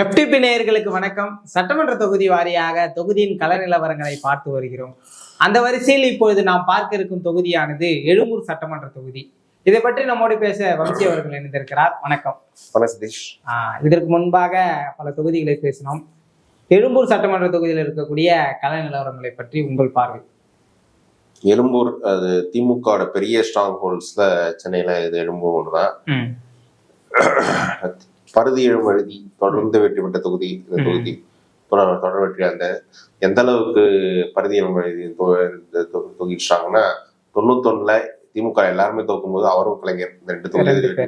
FTP நேயர்களுக்கு வணக்கம். சட்டமன்ற தொகுதி வாரியாக தொகுதியின் கள நிலவரங்களை பார்த்து வருகிறோம். அந்த வரிசையில் இப்பொழுது நாம் பார்க்க இருக்கும் தொகுதியானது எழும்பூர் சட்டமன்ற தொகுதி. இதை பற்றி நம்மோடு பேச வம்சி அவர்கள் இணைந்திருக்கிறார். வணக்கம். சதீஷ். இதற்கு முன்பாக பல தொகுதிகளை பேசினோம். எழும்பூர் சட்டமன்ற தொகுதியில் இருக்கக்கூடிய கள நிலவரங்களை பற்றி உங்கள் பார்வை. எழும்பூர் அது திமுகவோட பெரிய ஸ்ட்ராங் ஹோல்ட்ஸ்ல சென்னையில இது எழும்பூர் ஒன்று தான் பருதி எழுமழுதி தொடர்ந்து வெற்றி பெற்ற தொகுதி இந்த. தொகுதி தொடர் வெற்றி அந்த எந்த அளவுக்கு பருதி எழுமழுதி தொகுதிச்சாங்கன்னா தொண்ணூத்தொன்னுல திமுக எல்லாருமே தோக்கும்போது அவரும் கலைஞர். இந்த ரெண்டு தொகுதி வெற்றி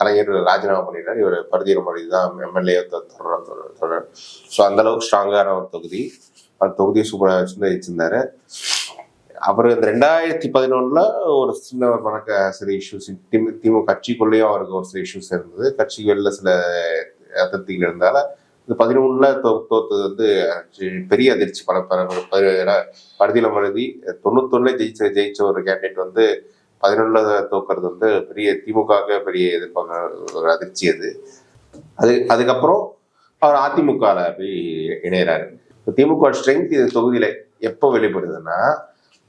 கலைஞர் ராஜினாமா பண்ணிடுறாரு இவர் பருதி எழுமழுதி தான் எம்எல்ஏ தொடர் தொடர் ஸோ அந்த அளவுக்கு ஸ்ட்ராங்கான ஒரு தொகுதி. அந்த தொகுதியை சூப்பராக வச்சிருந்தாரு. அவர் இந்த ரெண்டாயிரத்தி பதினொன்னுல ஒரு சின்ன ஒரு சில இஷ்யூஸ் திமுக கட்சிக்குள்ளேயும் அவருக்கு ஒரு சில இஷ்யூஸ் இருந்தது. கட்சிகளில் சில அதிருப்திகள் இருந்தால இந்த பதினொன்னுல தோ தோத்தது வந்து பெரிய அதிர்ச்சி. பல பல மருதி தொண்ணூத்தொன்னு ஜெயிச்ச ஜெயிச்ச ஒரு கேண்டிடேட் வந்து பதினொன்னுல தோக்கிறது வந்து பெரிய திமுக பெரிய எதிர்ப்பாங்க ஒரு அதிர்ச்சி அது. அது அதுக்கப்புறம் அவர் அதிமுகவில் போய் இணையறாரு. திமுக ஸ்ட்ரென்த் இது தொகுதியில் எப்போ வெளிப்படுதுன்னா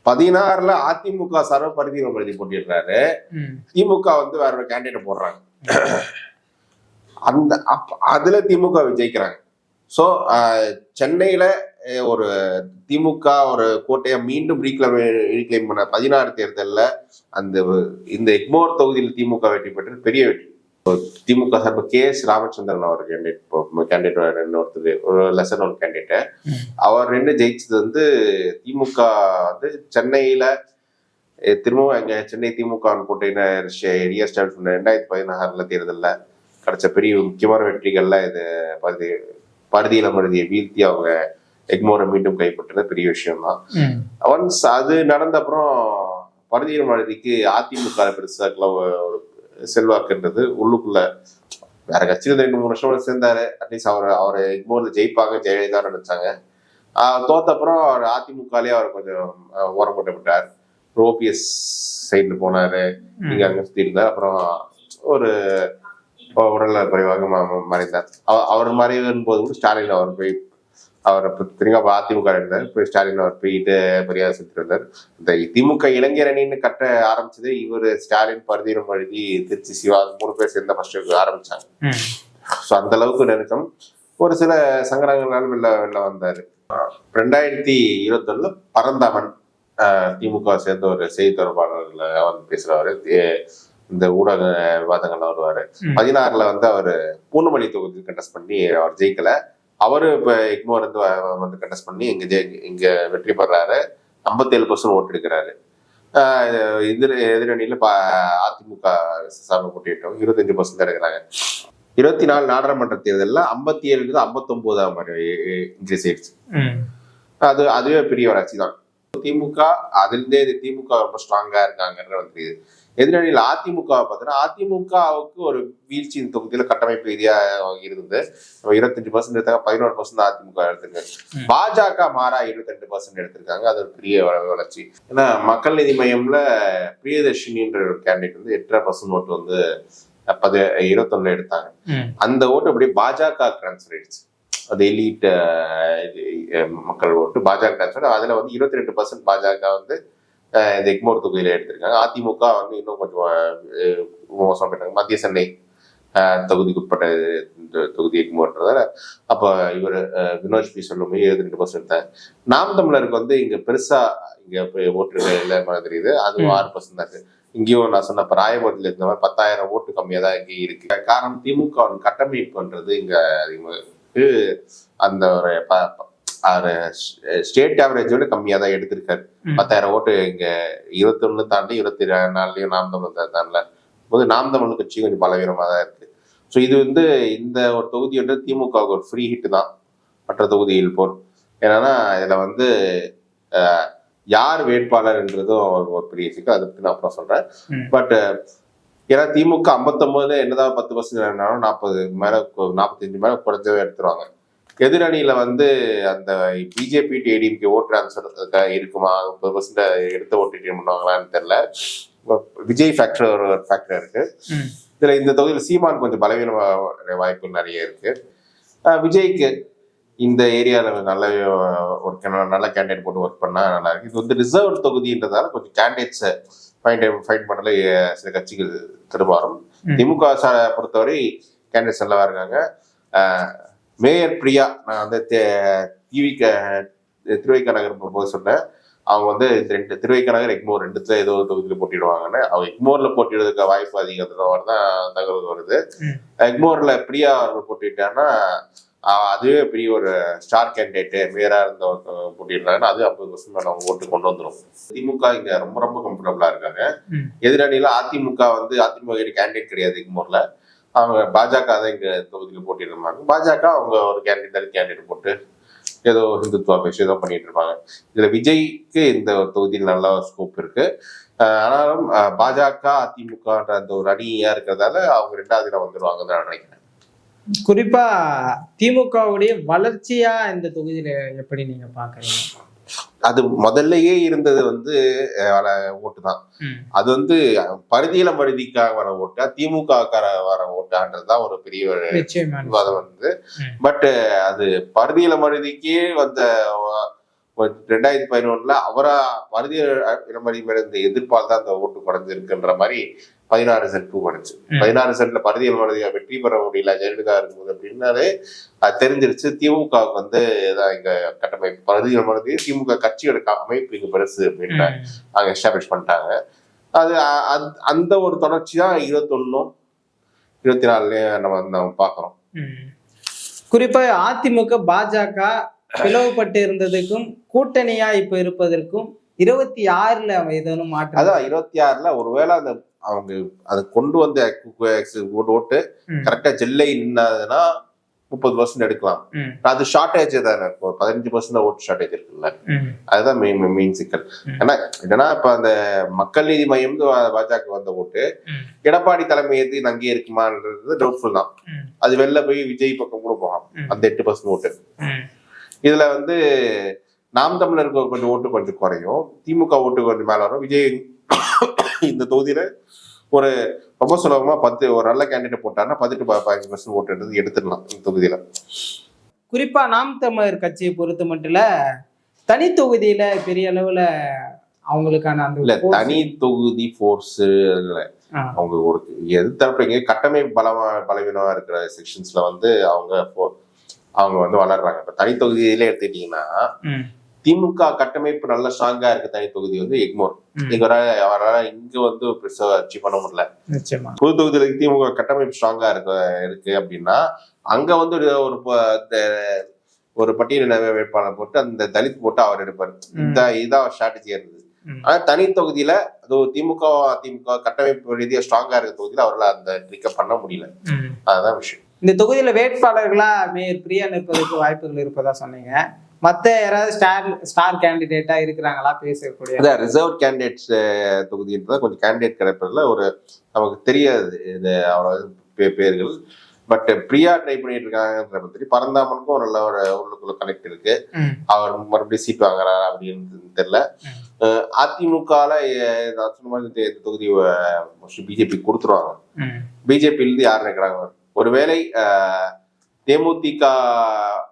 பதினாறுல அதிமுக சர்வ பரிதியில் எழுதி போட்டிடுறாரு திமுக வந்து வேற ஒரு கேண்டிடேட் போடுறாங்க. அந்த அதுல திமுக ஜெயிக்கிறாங்க ஸோ சென்னையில ஒரு திமுக ஒரு கோட்டையை மீண்டும் ரீக்ளைம் ரீக்ளைம் பண்ண பதினாறு தேர்தல்ல அந்த இந்த எக்மோர் தொகுதியில் திமுக வெற்றி பெற்றது பெரிய வெற்றி. திமுக சார்பு கே எஸ் ராமச்சந்திரன் அவர் கேண்டிடேட் கேண்டிடேட் இன்னொருத்தர் ஒரு லெசன் ஒரு கேண்டிடேட். அவர் ரெண்டு ஜெயிச்சது வந்து திமுக வந்து சென்னையில திரும்பவும் எங்க சென்னை திமுக கூட்டையினர் ரீஎஸ்டாப்ளிஷ் பண்ண ரெண்டாயிரத்தி பதினாறுல தேர்தல்ல கிடைச்ச பெரிய முக்கியமான வெற்றிகள்ல இது பருதி பருதியில மருதியை வீழ்த்தி அவங்க எக்மோரை மீண்டும் கைப்பற்றது பெரிய விஷயம் தான் ஒன்ஸ் அது நடந்த அப்புறம் பருதியில மருதிக்கு அதிமுக பெருசா ஒரு செல்வாக்குன்றது உள்ளுக்குள்ள. வேற கட்சியில் ரெண்டு மூணு வருஷம் சேர்ந்தாரு. அட்லீஸ்ட் அவர் அவர் எக்மோர்ல ஜெயிப்பாங்க ஜெயலலிதா நினைச்சாங்க. ஆஹ் தோத்த அப்புறம் அவர் அதிமுகலயே அவர் கொஞ்சம் ஓரம் போட்டு விட்டார். ஓபிஎஸ் சைடுல போனாரு. இங்க அங்க சுத்தி இருந்தார். அப்புறம் ஒரு உடல்நல குறைவாக மறைந்தார். அவ- அவர் மறைவின் போது கூட ஸ்டாலின் அவர் போய் அவர் திரும்ப அதிமுக இருந்தார் போய் ஸ்டாலின் அவர் போயிட்டு மரியாதை வந்தார் இந்த திமுக இளைஞர் அணின்னு கட்ட ஆரம்பிச்சது இவர் ஸ்டாலின் பருதீரம் எழுதி திருச்சி சிவா மூணு பேர் சேர்ந்த ஃபர்ஸ்ட் ஆரம்பிச்சாங்க. ஸோ அந்த அளவுக்கு நெருக்கம். ஒரு சில சங்கடங்களால் வெளில வெளில வந்தாரு. ரெண்டாயிரத்தி இருபத்தொன்னுல பரந்தாமன் ஆஹ், திமுக சேர்ந்த ஒரு செய்தி தொடர்பாளர்ல வந்து பேசுறவரு இந்த ஊடக விவாதங்கள்ல வருவாரு. பதினாறுல வந்து அவர் பூண்டுமல்லி தொகுதி கண்டஸ்ட் பண்ணி அவர் ஜெயிக்கல. அவரு இப்ப எக்மோர் வந்து வந்து கண்டஸ்ட் பண்ணி இங்க ஜெயி- இங்க வெற்றி பெறாரு. ஐம்பத்தேழு பர்சன்ட் ஓட்டு எடுக்கிறாரு. ஆஹ் எதிர் எதிரணியில ப- அதிமுக சார்பு போட்டியிட்டவங்க இருபத்தஞ்சு பர்சன்ட் எடுக்கிறாங்க. இருபத்தி நாலு நாடாளுமன்ற தேர்தலில் ஐம்பத்தி ஏழுல ஐம்பத்தொன்பதாம் இன்க்ரீஸ் ஆயிடுச்சு. அது அதுவே பெரிய வளர்ச்சி தான். திமுக அதுலேருந்தே திமுக ரொம்ப ஸ்ட்ராங்கா இருக்காங்கன்ற தெரியுது. எதிரணியில் அதிமுக பார்த்தீங்கன்னா அதிமுகவுக்கு ஒரு வீழ்ச்சி இந்த தொகுதியில கட்டமைப்பு ரீதியா இருந்தது. இருபத்தஞ்சு பர்சன்ட் எடுத்தாங்க பதினோரு பர்சன்ட் அதிமுக எடுத்திருக்காங்க. பாஜக மாறா இருபத்தெண்டு பர்சன்ட் எடுத்திருக்காங்க. அது ஒரு பெரிய வள- வளர்ச்சி. ஏன்னா மக்கள் நீதி மையம்ல பிரியதர்ஷினின்ற ஒரு கேண்டிடேட் வந்து எட்டரை பர்சன்ட் ஓட்டு வந்து பது இருபத்தொன்னு எடுத்தாங்க. அந்த ஓட்டு அப்படியே பாஜக டிரான்ஸ்ஃபர் ஆயிடுச்சு. அது எலிட் மக்கள் ஓட்டு. பாஜக அதுல வந்து இருபத்தி ரெண்டு பர்சன்ட் பாஜக வந்து இந்த எக்மோர் தொகுதியில எடுத்திருக்காங்க. அதிமுக வந்து இன்னும் கொஞ்சம் மோசமா போயிட்டாங்க மத்திய சென்னை அஹ், தொகுதிக்கு உட்பட்ட இந்த தொகுதி எக்மோர்ன்றதால அப்ப இவர் வினோஜ் பி சொல்லும் ரெண்டு பர்சன்ட் நாம் தமிழருக்கு வந்து இங்க பெருசா இங்க ஓட்டு இல்லை தெரியுது. அது ம். ஆறு பர்சன்ட் தான். இருக்கு இங்கேயும் நான் சொன்ன ராயபுரத்துல இருந்த மாதிரி பத்தாயிரம் ஓட்டு கம்மியா தான் இங்க இருக்கு. காரணம் திமுக கட்டமைப்புன்றது இங்க அதிகமா இருக்கு. அந்த ஒரு ப- ப- ஒரு ஸ்டேட் ஆவரேஜ் விட கம்மியா தான் எடுத்திருக்காரு. பத்தாயிரம் ஓட்டு இங்க இருபத்தி ஒண்ணு தாண்டி இருபத்தி நாலுலயும் நாம் தமிழ் தாண்டல போது நாம் தமிழ் கட்சி கொஞ்சம் பலவீனமா தான் இருக்கு. ஸோ இது வந்து இந்த ஒரு தொகுதி வந்து திமுகவுக்கு ஒரு ஃப்ரீ ஹிட் தான். மற்ற தொகுதியில் போல். என்னன்னா இதுல வந்து யார் வேட்பாளர்ன்றதும் ஒரு- ஒரு பெரிய சிக்கல் அதை பத்தி நான் அப்புறம் சொல்றேன். ம். பட் ஏன்னா திமுக 59 என்னதான் பத்து பர்சன்ட் நாற்பது மேல நாற்பத்தஞ்சு மேல குறைஞ்சவே எடுத்துருவாங்க. எதிரணியில வந்து அந்த பிஜேபி டிஎடிஎம்கே ஓட் டிரான்ஸ்ஃபர் இருக்குமா? முப்பது பர்சன்ட் எடுத்து ஓட்டு பண்ணுவாங்களான்னு தெரியல. விஜய் ஃபேக்டர் ஒரு ஃபேக்டர் இருக்கு. இதுல இந்த தொகுதியில் சீமான் கொஞ்சம் பலவீன வாய்ப்பு நிறைய இருக்கு. விஜய்க்கு இந்த ஏரியாவில் நல்ல ஒர்க் நல்ல கேண்டிடேட் போட்டு ஒர்க் பண்ணா நல்லா இருக்கு. இது வந்து ரிசர்வ் தொகுதின்றதால கொஞ்சம் கேண்டிடேட்ஸை ஃபைண்ட் ஃபைண்ட் பண்ணல சில கட்சிகள் திருமாறும். திமுக பொறுத்தவரை கேண்டிடேட்ஸ் நல்லா இருக்காங்க. மேயர் பிரியா நான் வந்து டிவிக்க திருவைக்க நகர் போது சொன்னேன். அவங்க வந்து இந்த ரெண்டு திருவைக்க நகர் எக்மோர் ரெண்டுத்துல ஏதோ ஒரு தொகுதியில் போட்டிடுவாங்கன்னு. அவங்க எக்மோர்ல போட்டிடுறதுக்கு வாய்ப்பு அதிகம் தான் தகவல் வருது. எக்மோர்ல பிரியா அவர்கள் போட்டிட்டாங்கன்னா அதுவே பெரிய ஒரு ஸ்டார் கேண்டிடேட்டு மேயரா இருந்த ஒருத்தவங்க போட்டிடுறாங்கன்னா அது ஐம்பது பர்சன்ட் அவங்க ஓட்டு கொண்டு வந்துடும் திமுக இங்க ரொம்ப ரொம்ப கம்ஃபர்டபுளா இருக்காங்க. எதிரணியில அதிமுக வந்து அதிமுக கேண்டிடேட் கிடையாது எக்மோர்ல. அவங்க பாஜக தான் இங்க தொகுதியில் போட்டிருந்தாங்க பாஜக அவங்க ஒரு கேண்டிடேட் கேண்டிடேட் போட்டு ஏதோ ஹிந்துத்துவா பேசி ஏதோ பண்ணிட்டு இருப்பாங்க. இதுல விஜய்க்கு இந்த ஒரு தொகுதியில் நல்ல ஸ்கோப் இருக்கு. ஆனாலும் பாஜக அதிமுகன்ற அந்த ஒரு அணியா இருக்கிறதால அவங்க ரெண்டாவது இடம் வந்துருவாங்கன்னு நான் நினைக்கிறேன். குறிப்பா திமுகவுடைய வளர்ச்சியா இந்த தொகுதியில எப்படி நீங்க பாக்குறீங்க? அது முதல்லயே இருந்தது வந்து ஓட்டு தான். அது வந்து பரிதியில பரிதிக்காக வர ஓட்டா திமுகக்கார வர ஓட்டான்றதுதான் ஒரு பெரிய விவாதம் வந்து. பட் அது பருதியில மருதிக்கே வந்த ரெண்டாயிரத்தி பதினொன்னுல அவரா பருதி இளமதி மேல இந்த எதிர்ப்பால் தான் அந்த ஓட்டு குறைஞ்சிருக்குன்ற மாதிரி பதினாறு சென்ட் ம். பதினாறு சென்ட்ல பருதி இளமதியை வெற்றி பெற முடியல ஜெயலலிதா இருக்கும்போது அப்படின்னாலே அது தெரிஞ்சிருச்சு திமுகவுக்கு வந்து இதான் இங்க கட்டமைப்பு பருதி இளமதி திமுக கட்சியோட அமைப்பு இங்க பெருசு அப்படின்னு ம். அங்க எஸ்டாப்ளிஷ் பண்ணிட்டாங்க அது அந்த ஒரு தொடர்ச்சி தான் இருபத்தொன்னும் இருபத்தி நாலுலயும் நம்ம நம்ம பாக்குறோம். குறிப்பா அதிமுக பாஜக பிளவுபட்டு இருந்ததுக்கும் கூட்டணியா இப்ப இருப்பதற்கும் இருபத்தி ஆறுல ஏதேனும் மாற்றம் அதான் இருபத்தி ஆறுல ஒருவேளை அந்த அவங்க அதை கொண்டு வந்த ஓட்டு ஓட்டு. கரெக்டா ஜெல்லை நின்னதுன்னா முப்பது பர்சன்ட் எடுக்கலாம். அது ஷார்டேஜ் தானே இப்போ பதினஞ்சு பர்சன்ட் ஓட்டு ஷார்டேஜ் இருக்குல்ல. அதுதான் மெயின் மெயின் சிக்கல். ஏன்னா என்னன்னா இப்ப அந்த மக்கள் நீதி மையம் பாஜக வந்த ஓட்டு. எடப்பாடி தலைமை எது அங்கே இருக்குமான்றது டவுட்ஃபுல் தான். அது வெளில போய் விஜய் பக்கம் கூட போகலாம். அந்த எட்டு பர்சன்ட் ஓட்டு. இதுல வந்து நாம் தமிழருக்கு கொஞ்சம் ஓட்டு கொஞ்சம் குறையும் திமுக ஓட்டு கொஞ்சம் மேல வரும் விஜய் இந்த தொகுதியில ஒரு ரொம்ப சுலபமா பத்து ஒரு நல்ல கேண்டிடேட் போட்டாருன்னா பதினெட்டு ப- பதினஞ்சு பர்சன்ட் ஓட்டு எடுத்து எடுத்துடலாம் இந்த தொகுதியில குறிப்பா நாம் தமிழர் கட்சியை பொறுத்த மட்டும் தனி தொகுதியில பெரிய அளவுல அவங்களுக்கான அந்த இல்ல தனி தொகுதி ஃபோர்ஸ். அவங்க ஒரு எது தரப்புறீங்க கட்டமைப்பு பலமா பலவீனமா இருக்கிற செக்ஷன்ஸ்ல வந்து அவங்க அவங்க வந்து வளர்றாங்க இப்ப தனி தொகுதியில எடுத்துக்கிட்டீங்கன்னா. திமுக கட்டமைப்பு நல்ல ஸ்ட்ராங்கா இருக்க தனி தொகுதி வந்து எக்மோர். ம். இங்க வர அவரால் இங்க வந்து பெருசா அச்சீவ் பண்ண முடியல. நிச்சயமா. புது தொகுதியில திமுக கட்டமைப்பு ஸ்ட்ராங்கா இருக்கு இருக்கு அப்படின்னா அங்க வந்து ஒரு ஒரு ப- இந்த- ஒரு பட்டியல் வேட்பாளர் போட்டு அந்த தலித் போட்டு அவர் எடுப்பாரு. இந்த இதான் ஸ்ட்ராட்டஜியா இருந்தது. ஆனா தனி தொகுதியில அது திமுக அதிமுக கட்டமைப்பு ரீதியா ஸ்ட்ராங்கா இருக்க தொகுதியில அவரால் அந்த ட்ரிக்க பண்ண முடியல. அதுதான் விஷயம். இந்த தொகுதியில வேட்பாளர்களா மேயர் பிரியா நிற்பதற்கு வாய்ப்புகள் இருப்பதா சொன்னீங்க. மத்த யாராவது ஸ்டார் ஸ்டார் கேண்டிடேட்டா இருக்கிறாங்களா பேசக்கூடிய? அதான் ரிசர்வ் கேண்டிடேட்ஸ் தொகுதின்றத கொஞ்சம் கேண்டிடேட் கிடைப்பதுல ஒரு நமக்கு தெரியாது இது பே- பேர்கள். பட் பிரியா ட்ரை பண்ணிட்டு இருக்காங்கன்ற பத்தி பரந்தாமனுக்கும் ஒரு நல்ல ஒரு உள்ளுக்குள்ள கனெக்ட் இருக்கு. அவர் மறுபடியும் சீட் வாங்குறாரா அப்படின்னு தெரியல. அதிமுகல நான் சொன்ன மாதிரி தொகுதி பிஜேபி கொடுத்துருவாங்க. ம். பிஜேபி இருந்து யார் நினைக்கிறாங்க ஒருவேளை தேமுதிக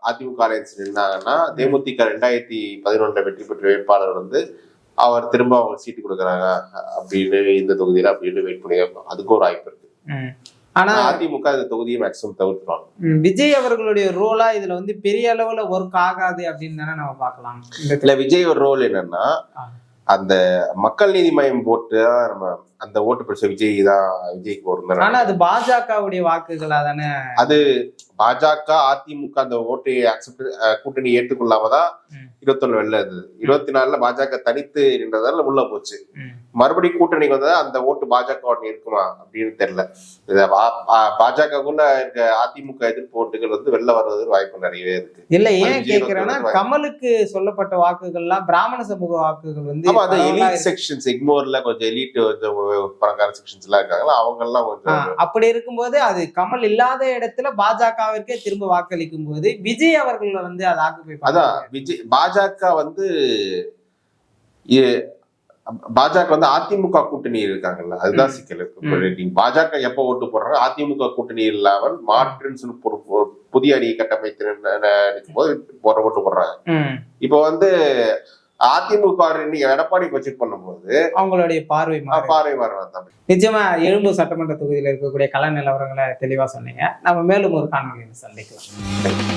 அதிமுக அலையன்ஸ் நின்னாங்கன்னா தேமுதிக ரெண்டாயிரத்தி பதினொன்றுல வெற்றி பெற்ற வேட்பாளர் வந்து அவர் திரும்ப அவங்க சீட்டு கொடுக்குறாங்க அப்படின்னு இந்த தொகுதியில அப்படின்னு வெயிட் பண்ணி அதுக்கும் ஒரு வாய்ப்பு இருக்கு. ஆனா அதிமுக இந்த தொகுதியை மேக்சிமம் தவிர்த்துருவாங்க. விஜய் அவர்களுடைய ரோலா இதுல வந்து பெரிய அளவுல ஒர்க் ஆகாது அப்படின்னு தானே நம்ம பார்க்கலாம். இல்ல விஜய் ஒரு ரோல் என்னன்னா. அந்த மக்கள் நீதி மையம் போட்டு தான் நம்ம அந்த ஓட்டு பிரச்சனை விஜய் தான் விஜய்க்கு வரும் ஆனா அது பாஜகவுடைய வாக்குகளா தானே அது பாஜக அதிமுக அந்த ஓட்டை அக்செப்ட் கூட்டணி ஏற்றுக்கொள்ளாம தான். இருபத்தொன்னு வெளில இருந்தது இருபத்தி நாலுல பாஜக தனித்து நின்றதால உள்ள போச்சு. மறுபடியும் கூட்டணிக்கு வந்தா அந்த ஓட்டு பாஜக இருக்குமா அப்படின்னு தெரியல. பாஜகக்குள்ள இருக்க அதிமுக எதிர்ப்பு ஓட்டுகள் வந்து வெளில வர்றதுக்கு வாய்ப்பு நிறையவே இருக்கு. இல்ல அது ஏன் கேக்குறேன்னா கமலுக்கு சொல்லப்பட்ட வாக்குகள்லாம் பிராமண சமூக வாக்குகள் வந்து பரவலா எலிட். செக்ஷன்ஸ் எக்மோர்ல கொஞ்சம் எலிட் கொஞ்சம் பணக்கார செக்ஷன்ஸ் எல்லாம் இருக்காங்களா அவங்க எல்லாம் கொஞ்சம் அப்படி இருக்கும்போது அது கமல் இல்லாத இடத்துல பாஜகவிற்கே திரும்ப வாக்களிக்கும் போது விஜய் அவர்கள் வந்து அதை ஆக்குப்பை அதான் விஜய் பாஜக வந்து பாஜக வந்து அதிமுக கூட்டணி இருக்காங்கல்ல அதுதான் சிக்கல். நீங்க பாஜக எப்ப ஓட்டு போடுறாங்க? அதிமுக கூட்டணி இல்லாமல் மாற்றுன்னு புதிய அணி கட்டமைத்து நிற்கும் போது போற ஓட்டு போடுறாங்க. இப்போ வந்து அதிமுக எடப்பாடி பட்ஜெட் பண்ணும்போது அவங்களுடைய பார்வை வரலாம் தான் நிச்சயமா எழும்பூர் சட்டமன்ற தொகுதியில் இருக்கக்கூடிய கள நிலவரங்களை தெளிவா சொன்னீங்க. நம்ம மேலும் ஒரு காணொலியில் சந்திக்கலாம்.